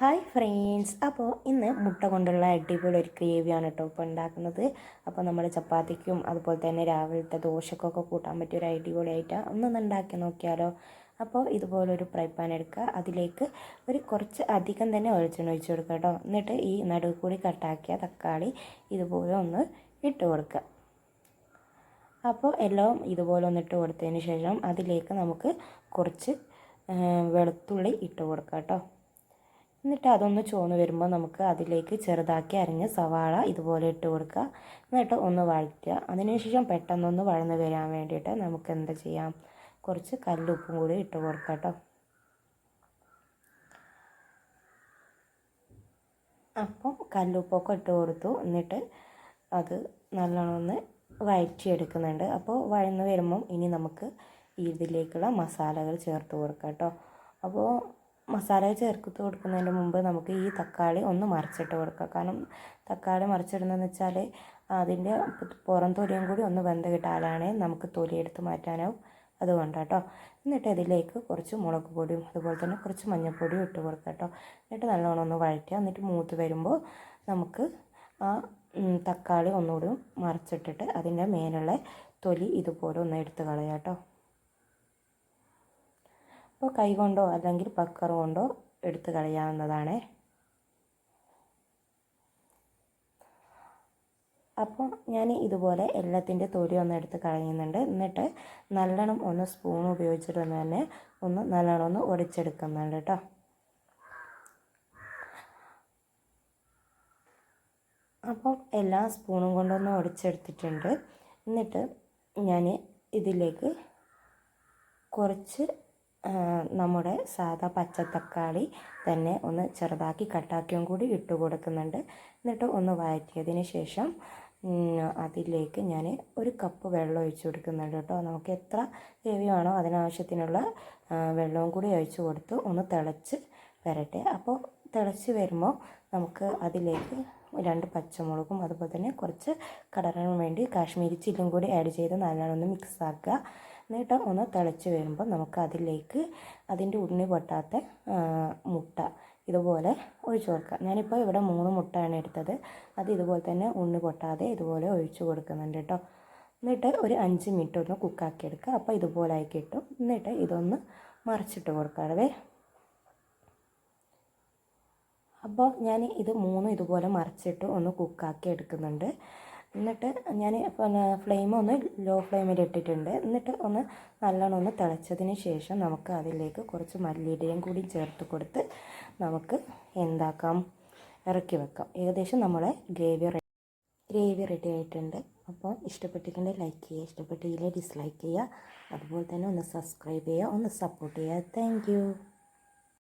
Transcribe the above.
Hi friends അപ്പോൾ ഇന്ന് മുട്ട കൊണ്ടുള്ള അടിപൊളി ഒരു ഗ്രേവിയാണ് കേട്ടോ ഇപ്പോൾ ഉണ്ടാക്കുന്നത് അപ്പോൾ നമ്മൾ ചപ്പാത്തിക്കും അതുപോലെ തന്നെ രാവിലത്തെ ദോശക്കൊക്കെ കൂട്ടാൻ പറ്റിയ ഒരു അടിപൊളിയായിട്ട് ഒന്നൊന്ന് ഉണ്ടാക്കി നോക്കിയാലോ. അപ്പോൾ ഇതുപോലൊരു ഫ്രൈ പാൻ എടുക്കുക. അതിലേക്ക് ഒരു കുറച്ച് അധികം തന്നെ വെളിച്ചെണ്ണ ഒഴിച്ച് കൊടുക്കുക കേട്ടോ എന്നിട്ട് ഈ നടുവ് കൂടി കട്ടാക്കിയ തക്കാളി ഇതുപോലെ ഒന്ന് ഇട്ട് കൊടുക്കുക. അപ്പോൾ എല്ലാം ഇതുപോലെ ഒന്ന് ഇട്ട് കൊടുത്തതിന് ശേഷം അതിലേക്ക് നമുക്ക് കുറച്ച് വെളുത്തുള്ളി ഇട്ട് കൊടുക്കാം കേട്ടോ എന്നിട്ട് അതൊന്ന് ചുവന്ന് വരുമ്പോൾ നമുക്ക് അതിലേക്ക് ചെറുതാക്കി അരിഞ്ഞ സവാള ഇതുപോലെ ഇട്ട് കൊടുക്കുക. എന്നിട്ട് ഒന്ന് വഴറ്റുക. അതിനുശേഷം പെട്ടെന്നൊന്ന് വഴന്ന് വരാൻ വേണ്ടിയിട്ട് നമുക്ക് എന്താ ചെയ്യാം? കുറച്ച് കല്ലുപ്പും കൂടി ഇട്ട് കൊടുക്കാം കേട്ടോ. അപ്പം കല്ലുപ്പൊക്കെ ഇട്ട് കൊടുത്തു. എന്നിട്ട് അത് നല്ലോണം ഒന്ന് വഴറ്റിയെടുക്കുന്നുണ്ട്. അപ്പോൾ വഴന്ന് വരുമ്പം ഇനി നമുക്ക് ഇതിലേക്കുള്ള മസാലകൾ ചേർത്ത് കൊടുക്കാം കേട്ടോ. അപ്പോൾ മസാല ചേർത്ത് കൊടുക്കുന്നതിന് മുമ്പ് നമുക്ക് ഈ തക്കാളി ഒന്ന് മറിച്ചിട്ട് കൊടുക്കാം. കാരണം തക്കാളി മറിച്ചിടുന്നതെന്ന് വെച്ചാൽ അതിന്റെ പുറം തൊലിയും കൂടി ഒന്ന് വെന്ത് കിട്ടാനാണ് നമുക്ക് തൊലി എടുത്ത് മാറ്റാനാവും. അതുകൊണ്ട് കേട്ടോ. എന്നിട്ട് അതിലേക്ക് കുറച്ച് മുളക് പൊടിയും അതുപോലെ തന്നെ കുറച്ച് മഞ്ഞൾപ്പൊടിയും ഇട്ട് കൊടുക്കുക കേട്ടോ. എന്നിട്ട് നല്ലോണം ഒന്ന് വഴറ്റുക. എന്നിട്ട് മൂത്ത് വരുമ്പോൾ നമുക്ക് ആ തക്കാളി ഒന്നുകൂടി മറിച്ചിട്ടിട്ട് അതിന്റെ മേലുള്ള തൊലി ഇതുപോലെ ഒന്ന് എടുത്ത് കളയാം കേട്ടോ. അപ്പോൾ കൈ കൊണ്ടോ അല്ലെങ്കിൽ പക്കർ കൊണ്ടോ എടുത്ത് കളയാവുന്നതാണ്. അപ്പോൾ ഞാൻ ഇതുപോലെ എല്ലാത്തിന്റെ തൊലി ഒന്ന് എടുത്ത് കളയുന്നുണ്ട്. എന്നിട്ട് നല്ലോണം ഒന്ന് സ്പൂൺ ഉപയോഗിച്ചിട്ട് തന്നെ ഒന്ന് നല്ലോണം ഒന്ന് ഒടിച്ചെടുക്കുന്നുണ്ട് കേട്ടോ. അപ്പം എല്ലാ സ്പൂണും കൊണ്ടൊന്ന് ഒടിച്ചെടുത്തിട്ടുണ്ട്. എന്നിട്ട് ഞാൻ ഇതിലേക്ക് കുറച്ച് നമ്മുടെ സാധാ പച്ചത്തക്കാളി തന്നെ ഒന്ന് ചെറുതാക്കി കട്ടാക്കിയും കൂടി ഇട്ട് കൊടുക്കുന്നുണ്ട്. എന്നിട്ട് ഒന്ന് വഴറ്റിയതിന് ശേഷം അതിലേക്ക് ഞാൻ ഒരു കപ്പ് വെള്ളം ഒഴിച്ചു കൊടുക്കുന്നുണ്ട് കേട്ടോ. നമുക്ക് എത്ര ഗ്രേവി വേണോ അതിനാവശ്യത്തിനുള്ള വെള്ളവും കൂടി ഒഴിച്ച് കൊടുത്ത് ഒന്ന് തിളച്ച് വരട്ടെ. അപ്പോൾ തിളച്ച് വരുമ്പോൾ നമുക്ക് അതിലേക്ക് രണ്ട് പച്ചമുളകും അതുപോലെ തന്നെ കുറച്ച് കടറാൻ വേണ്ടി കാശ്മീരി ചില്ലും കൂടി ആഡ് ചെയ്ത് നല്ലോണം മിക്സ് ആക്കുക. എന്നിട്ട് ഒന്ന് തിളച്ച് വരുമ്പോൾ നമുക്ക് അതിലേക്ക് അതിന്റെ ഉണ്ണി പൊട്ടാത്ത മുട്ട ഇതുപോലെ ഒഴിച്ചു കൊടുക്കുക ഞാനിപ്പോൾ ഇവിടെ മൂന്ന് മുട്ടയാണ് എടുത്തത്. അത് ഇതുപോലെ തന്നെ ഉണ്ണി പൊട്ടാതെ ഇതുപോലെ ഒഴിച്ചു കൊടുക്കുന്നുണ്ട് കേട്ടോ. എന്നിട്ട് ഒരു അഞ്ച് മിനിറ്റ് ഒന്ന് കുക്കാക്കി എടുക്കുക. അപ്പോൾ ഇതുപോലെ ആയി കിട്ടും. എന്നിട്ട് ഇതൊന്ന് മറിച്ചിട്ട് കൊടുക്കാവേ അപ്പോൾ ഞാൻ ഇത് മൂന്നും ഇതുപോലെ മറിച്ചിട്ട് ഒന്ന് കുക്കാക്കി എടുക്കുന്നുണ്ട്. എന്നിട്ട് ഞാൻ പിന്നെ ഫ്ലെയിം ഒന്ന് ലോ ഫ്ലെയിമിൽ ഇട്ടിട്ടുണ്ട്. എന്നിട്ട് ഒന്ന് നല്ലോണം ഒന്ന് തിളച്ചതിന് ശേഷം നമുക്ക് അതിലേക്ക് കുറച്ച് മല്ലിയുടെയും കൂടി ചേർത്ത് കൊടുത്ത് നമുക്ക് എന്താക്കാം? ഇറക്കി വെക്കാം. ഏകദേശം നമ്മളെ ഗ്രേവി ഗ്രേവി റെഡി ആയിട്ടുണ്ട്. അപ്പോൾ ഇഷ്ടപ്പെട്ടിട്ടുണ്ടെങ്കിൽ ലൈക്ക് ചെയ്യുക ഇഷ്ടപ്പെട്ടില്ലെങ്കിൽ ഡിസ്ലൈക്ക് ചെയ്യുക. അതുപോലെ തന്നെ ഒന്ന് സബ്സ്ക്രൈബ് ചെയ്യുക ഒന്ന് സപ്പോർട്ട് ചെയ്യുക. താങ്ക്